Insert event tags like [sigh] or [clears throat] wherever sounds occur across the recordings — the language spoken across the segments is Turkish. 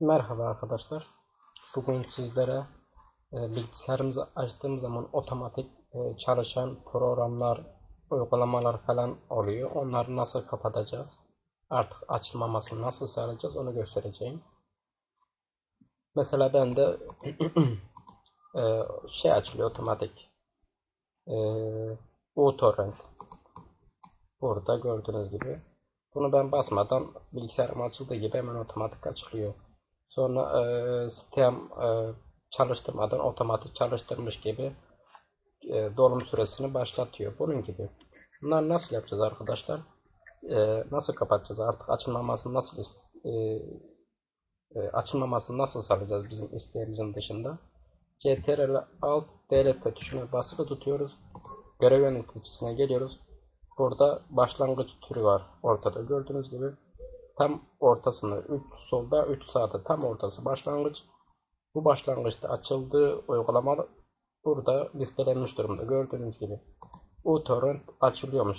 Merhaba arkadaşlar. Bugün sizlere e, bilgisayarımızı açtığım zaman otomatik e, çalışan programlar, uygulamalar falan oluyor. Onları nasıl kapatacağız? Artık açılmamasını nasıl sağlayacağız onu göstereceğim. Mesela bende [clears throat] e, şey açılıyor otomatik. E, uTorrent. Burada gördüğünüz gibi. Bunu ben basmadan bilgisayarım açıldığı gibi hemen otomatik açılıyor. Sonra e, sistem e, çalıştırmadan otomatik çalıştırmış gibi e, dolum süresini başlatıyor. Bunun gibi. Bunları nasıl yapacağız arkadaşlar? E, nasıl kapatacağız? Artık açılmamasını nasıl e, e, açılmamasını nasıl sağlayacağız bizim isteğimizin dışında? CTRL Alt Delete tuşuna basılı tutuyoruz. Görev yöneticisine geliyoruz. Burada başlangıç türü var ortada gördüğünüz gibi. Tam ortasında 3 solda 3 sağda tam ortası başlangıç. Bu başlangıçta açıldığı uygulama burada listelenmiş durumda gördüğünüz gibi. uTorrent açılıyormuş.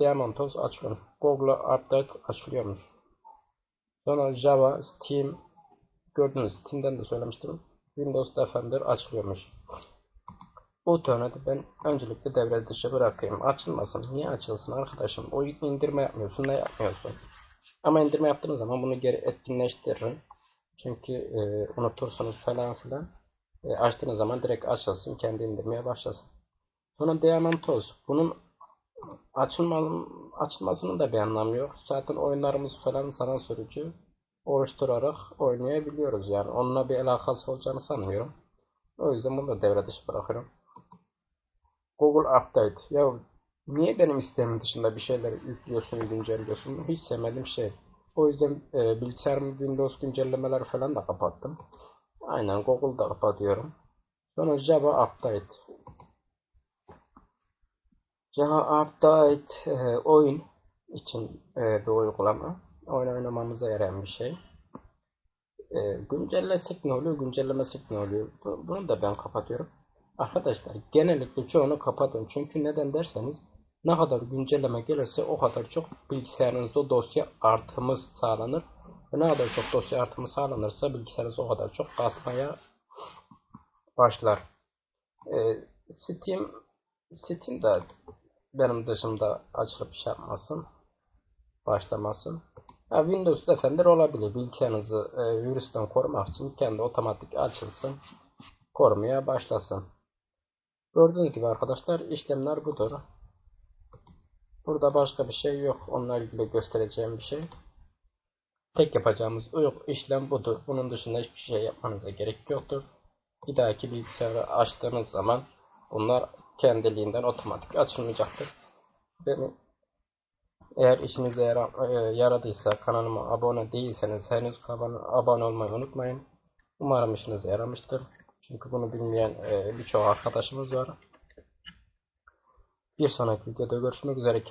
Diamantos açılıyormuş. Google Update açılıyormuş. Sonra Java, Steam gördünüz Steam'den de söylemiştim. Windows Defender açılıyormuş. Bu törneti ben öncelikle devre dışı bırakayım. Açılmasın. Niye açılsın arkadaşım? O indirme yapmıyorsun ne yapmıyorsun? Ama indirme yaptığınız zaman bunu geri etkinleştirin. Çünkü e, unutursunuz falan filan. E, açtığınız zaman direkt açılsın. Kendi indirmeye başlasın. Sonra Diamantos. Bunun açılma, açılmasının da bir anlamı yok. Zaten oyunlarımız falan sana sürücü oluşturarak oynayabiliyoruz. Yani onunla bir alakası olacağını sanmıyorum. O yüzden bunu da devre dışı bırakıyorum. Google Update. Ya niye benim isteğimin dışında bir şeyler yüklüyorsun, güncelliyorsun? Hiç sevmediğim şey. O yüzden e, bilgisayarımı Windows güncellemeler falan da kapattım. Aynen Google'da kapatıyorum. Sonra Java Update. Java Update e, oyun için e, bir uygulama. Oyun oynamamıza yarayan bir şey. E, güncellesek ne oluyor, güncellemesek ne oluyor? Bunu da ben kapatıyorum. Arkadaşlar genellikle çoğunu kapatın. Çünkü neden derseniz ne kadar güncelleme gelirse o kadar çok bilgisayarınızda dosya artımı sağlanır. Ve ne kadar çok dosya artımı sağlanırsa bilgisayarınız o kadar çok kasmaya başlar. Ee, Steam Steam de benim dışımda açılıp şey yapmasın. Başlamasın. Ha, Windows Defender olabilir. Bilgisayarınızı e, virüsten korumak için kendi otomatik açılsın. Korumaya başlasın. Gördüğünüz gibi arkadaşlar işlemler budur. Burada başka bir şey yok. Onunla ilgili göstereceğim bir şey. Tek yapacağımız işlem budur. Bunun dışında hiçbir şey yapmanıza gerek yoktur. Bir dahaki bilgisayarı açtığınız zaman bunlar kendiliğinden otomatik açılmayacaktır. Beni eğer işinize e, yaradıysa kanalıma abone değilseniz henüz abone olmayı unutmayın. Umarım işinize yaramıştır. Çünkü bunu bilmeyen e, birçok arkadaşımız var. Bir sonraki videoda görüşmek üzere.